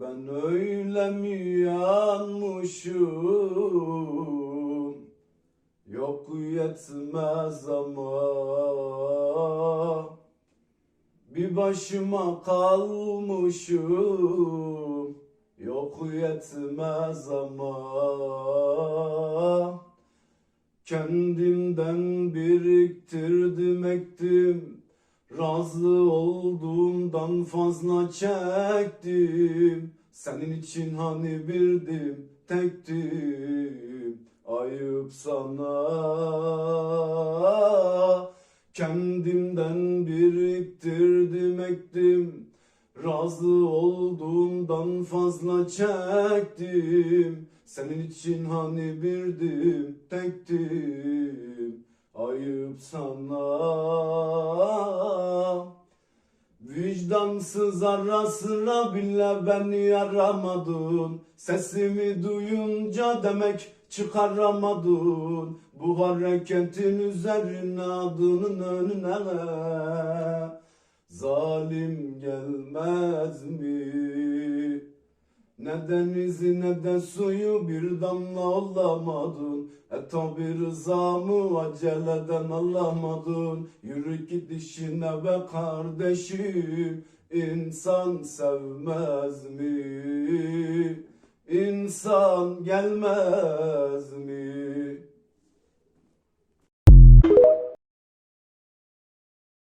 Ben öyle mi yanmışım? Yok yetmez ama Bir başıma kalmışım. Yok yetmez ama Kendimden biriktirdim ektim Razı olduğumdan fazla çektim. Senin için hani birdim tektim. Ayıp sana. Kendimden biriktirdim ektim. Razı olduğumdan fazla çektim. Senin için hani birdim tektim. Ayıp sana Vicdansız ara sıra bile beni yaramadın. Sesimi duyunca demek çıkaramadın Bu hareketin üzerine adının önüne. Zalim gelmez mi? Ne denizi ne de suyu bir damla olamadın E tabi rızamı aceleden alamadın Yürü git işine be kardeşim İnsan sevmez mi? İnsan gelmez mi?